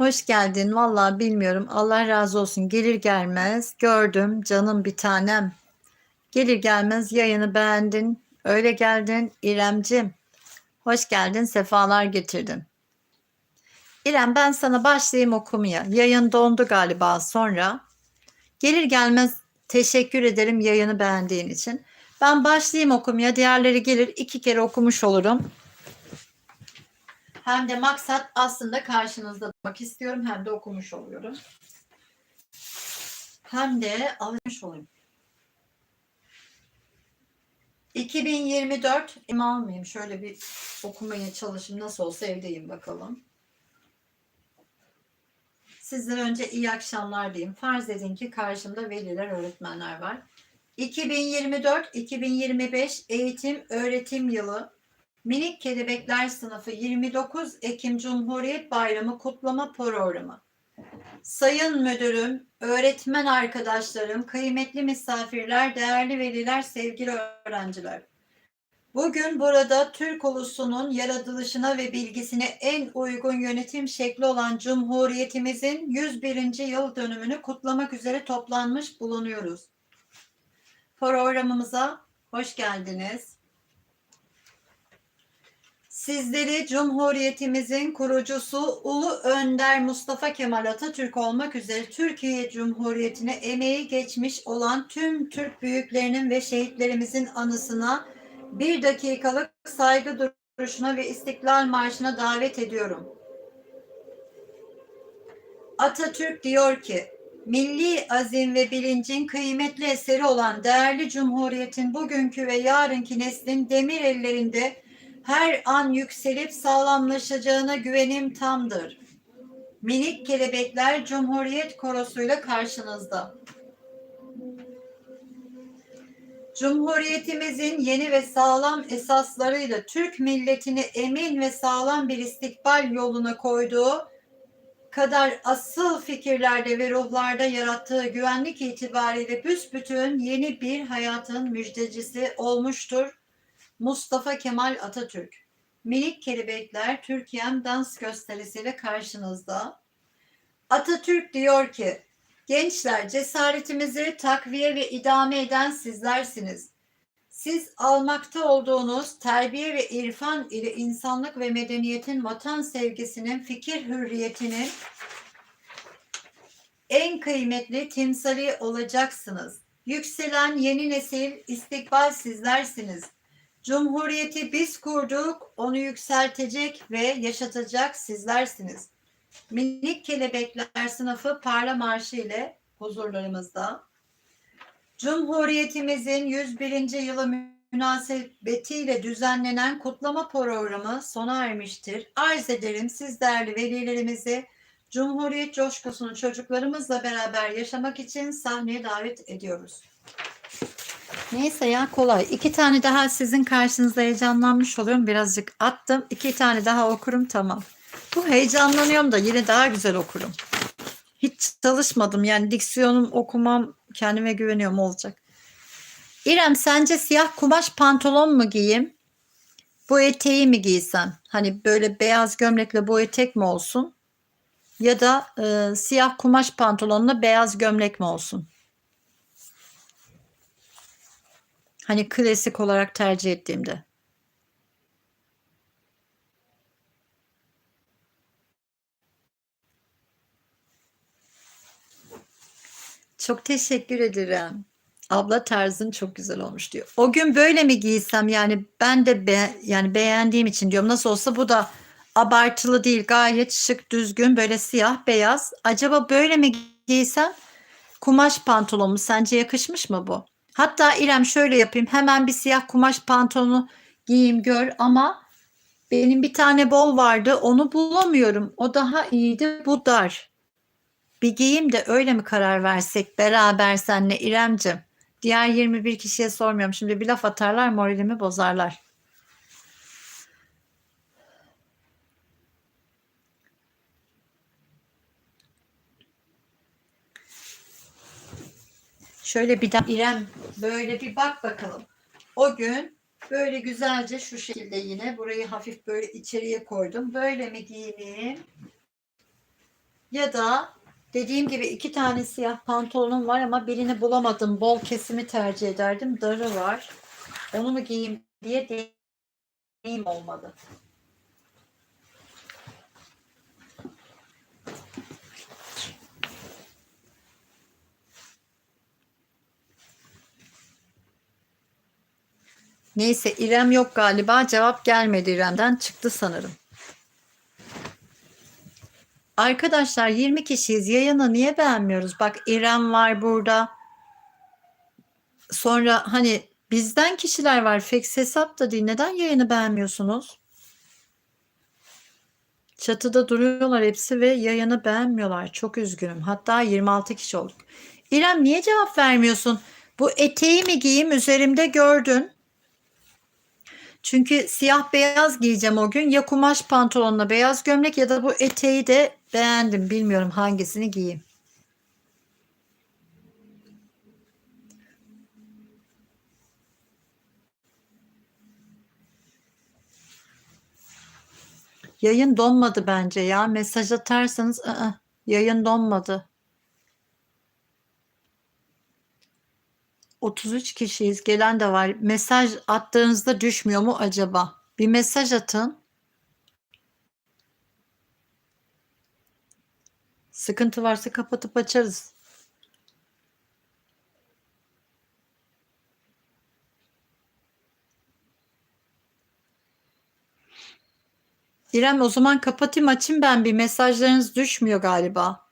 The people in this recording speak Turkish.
Hoş geldin. Vallahi bilmiyorum. Allah razı olsun. Gelir gelmez gördüm canım bir tanem. Gelir gelmez yayını beğendin. Öyle geldin İremcim. Hoş geldin. Sefalar getirdin. İrem ben sana başlayayım okumaya. Yayın dondu galiba sonra. Gelir gelmez teşekkür ederim yayını beğendiğin için. Ben başlayayım okumaya. Diğerleri gelir iki kere okumuş olurum. Hem de maksat aslında karşınızda durmak istiyorum hem de okumuş oluyorum. Hem de almış olayım. 2024 im almayayım. Şöyle bir okumaya çalışayım. Nasıl olsa evdeyim bakalım. Sizlere önce iyi akşamlar diyeyim. Farz edin ki karşımda veliler, öğretmenler var. 2024-2025 eğitim öğretim yılı Minik Kelebekler Sınıfı 29 Ekim Cumhuriyet Bayramı kutlama programı. Sayın müdürüm, öğretmen arkadaşlarım, kıymetli misafirler, değerli veliler, sevgili öğrenciler. Bugün burada Türk ulusunun yaratılışına ve bilgisine en uygun yönetim şekli olan Cumhuriyetimizin 101. yıl dönümünü kutlamak üzere toplanmış bulunuyoruz. Programımıza hoş geldiniz. Sizleri Cumhuriyetimizin kurucusu Ulu Önder Mustafa Kemal Atatürk olmak üzere Türkiye Cumhuriyeti'ne emeği geçmiş olan tüm Türk büyüklerinin ve şehitlerimizin anısına bir dakikalık saygı duruşuna ve İstiklal Marşı'na davet ediyorum. Atatürk diyor ki, milli azim ve bilincin kıymetli eseri olan değerli Cumhuriyet'in bugünkü ve yarınki neslin demir ellerinde her an yükselip sağlamlaşacağına güvenim tamdır. Minik kelebekler Cumhuriyet korosuyla karşınızda. Cumhuriyetimizin yeni ve sağlam esaslarıyla Türk milletini emin ve sağlam bir istikbal yoluna koyduğu kadar asıl fikirlerde ve ruhlarda yarattığı güvenlik itibariyle büsbütün yeni bir hayatın müjdecisi olmuştur Mustafa Kemal Atatürk. Minik Kelebekler Türkiye'm dans gösterisiyle karşınızda. Atatürk diyor ki, gençler cesaretimizi takviye ve idame eden sizlersiniz. Siz almakta olduğunuz terbiye ve irfan ile insanlık ve medeniyetin, vatan sevgisinin, fikir hürriyetinin en kıymetli timsali olacaksınız. Yükselen yeni nesil istikbal sizlersiniz. Cumhuriyeti biz kurduk, onu yükseltecek ve yaşatacak sizlersiniz. Minik Kelebekler sınıfı parla marşı ile huzurlarımızda. Cumhuriyetimizin 101. yılı münasebetiyle düzenlenen kutlama programı sona ermiştir. Arz ederim siz değerli velilerimizi Cumhuriyet coşkusunu çocuklarımızla beraber yaşamak için sahneye davet ediyoruz. Neyse ya kolay. İki tane daha sizin karşınızda heyecanlanmış oluyorum. Birazcık attım. İki tane daha okurum tamam. Bu heyecanlanıyorum da yine daha güzel okurum. Hiç çalışmadım yani diksiyonum okumam kendime güveniyorum olacak. İrem sence siyah kumaş pantolon mu giyeyim? Bu eteği mi giysem? Hani böyle beyaz gömlekle bu etek mi olsun? Ya da e, siyah kumaş pantolonla beyaz gömlek mi olsun? Hani klasik olarak tercih ettiğimde. Çok teşekkür ederim. Abla tarzın çok güzel olmuş diyor. O gün böyle mi giysem yani ben de be, yani beğendiğim için diyorum. Nasıl olsa bu da abartılı değil. Gayet şık, düzgün böyle siyah, beyaz. Acaba böyle mi giysem? Kumaş pantolon mu? Sence yakışmış mı bu? Hatta İrem şöyle yapayım. Hemen bir siyah kumaş pantolonu giyeyim gör ama benim bir tane bol vardı. Onu bulamıyorum. O daha iyiydi. Bu dar. Bir giyeyim de öyle mi karar versek beraber senle İremcim? Diğer 21 kişiye sormuyorum. Şimdi bir laf atarlar moralimi bozarlar. Şöyle bir daha İrem böyle bir bak bakalım. O gün böyle güzelce şu şekilde yine burayı hafif böyle içeriye koydum. Böyle mi giyineyim? Ya da dediğim gibi iki tane siyah pantolonum var ama birini bulamadım. Bol kesimi tercih ederdim. Darı var. Onu mu giyeyim diye deneyim olmadı. Neyse İrem yok galiba. Cevap gelmedi İrem'den. Çıktı sanırım. Arkadaşlar 20 kişiyiz. Yayını niye beğenmiyoruz? Bak İrem var burada. Sonra hani bizden kişiler var. Fake hesap da değil. Neden yayını beğenmiyorsunuz? Çatıda duruyorlar hepsi ve yayını beğenmiyorlar. Çok üzgünüm. Hatta 26 kişi olduk. İrem niye cevap vermiyorsun? Bu eteği mi giyeyim üzerimde gördün. Çünkü siyah beyaz giyeceğim o gün. Ya kumaş pantolonla beyaz gömlek ya da bu eteği de beğendim. Bilmiyorum hangisini giyeyim. Yayın donmadı bence ya. Mesaj atarsanız ı-ı, yayın donmadı. 33 kişiyiz. Gelen de var. Mesaj attığınızda düşmüyor mu acaba? Bir mesaj atın. Sıkıntı varsa kapatıp açarız. İrem o zaman kapatayım açayım ben bir mesajlarınız düşmüyor galiba.